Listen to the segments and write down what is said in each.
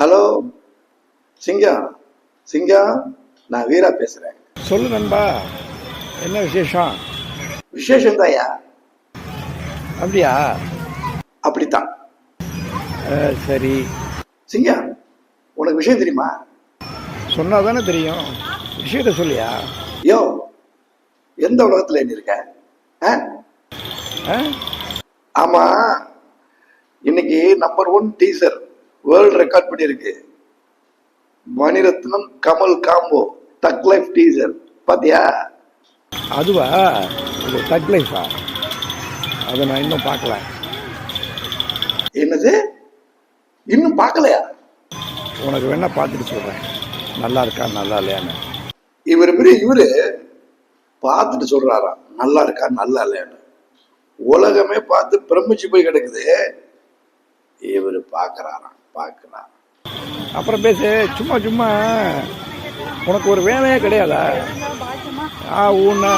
Hello சிங்கா சிங்கா நான் வீரா பேசுறேன். சொல்லு நண்பா என்ன விசேஷம்? விசேஷம் தாயா அப்படியா? அப்படித்தான். சரி. சிங்கா உனக்கு விஷயம் தெரியுமா? சொன்னா தானே தெரியும். விஷயத்த சொல்லியா? யோ எந்த உலகத்துல நீ இருக்க? ஆமா இன்னைக்கு number one teaser world record பண்ணியிருக்கு. Mani Ratnam Kamal combo thug life teaser பாத்தியா? அதுவா? தக் லைஃபா அதை நான் இன்னும் பார்க்கல. என்னது? இன்னும் பார்க்கலையா? உனக்கு வேணா பார்த்துட்டு சொல்கிறேன் நல்லா இருக்கா நல்லா இல்லையான்னு. இவர் பெரிய இவரு பார்த்துட்டு சொல்றாராம். நல்லா இருக்கா நல்லா இல்லையான்னு. உலகமே பார்த்து பிரமிச்சு போய் கிடக்குது. இவர் பார்க்கறாராம் பார்க்கறாராம். அப்புறம் பேசு சும்மா சும்மா. உனக்கு ஒரு வேலையே கிடையாதா? ஆ ஊன்னா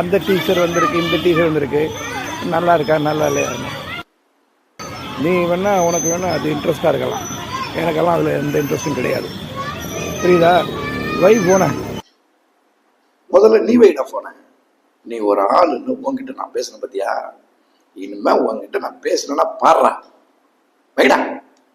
அந்த டீச்சர் வந்திருக்கு இந்த டீச்சர் வந்திருக்கு. நல்லா இருக்கா நல்லா இல்லையான்னு நீ வேணா உனக்கு வேணா அது இன்ட்ரெஸ்டாக இருக்கலாம். எனக்கெல்லாம் அதில் எந்த இன்ட்ரெஸ்டும் கிடையாது. புரியுதா? வை போனேன் முதல்ல நீ வைடா போன. நீ ஒரு ஆளுன்னு உன்கிட்ட நான் பேசுறேன் பத்தியா? இனிமே உன்கிட்ட நான் பேசுறேன்னா பாடுறா வைடா.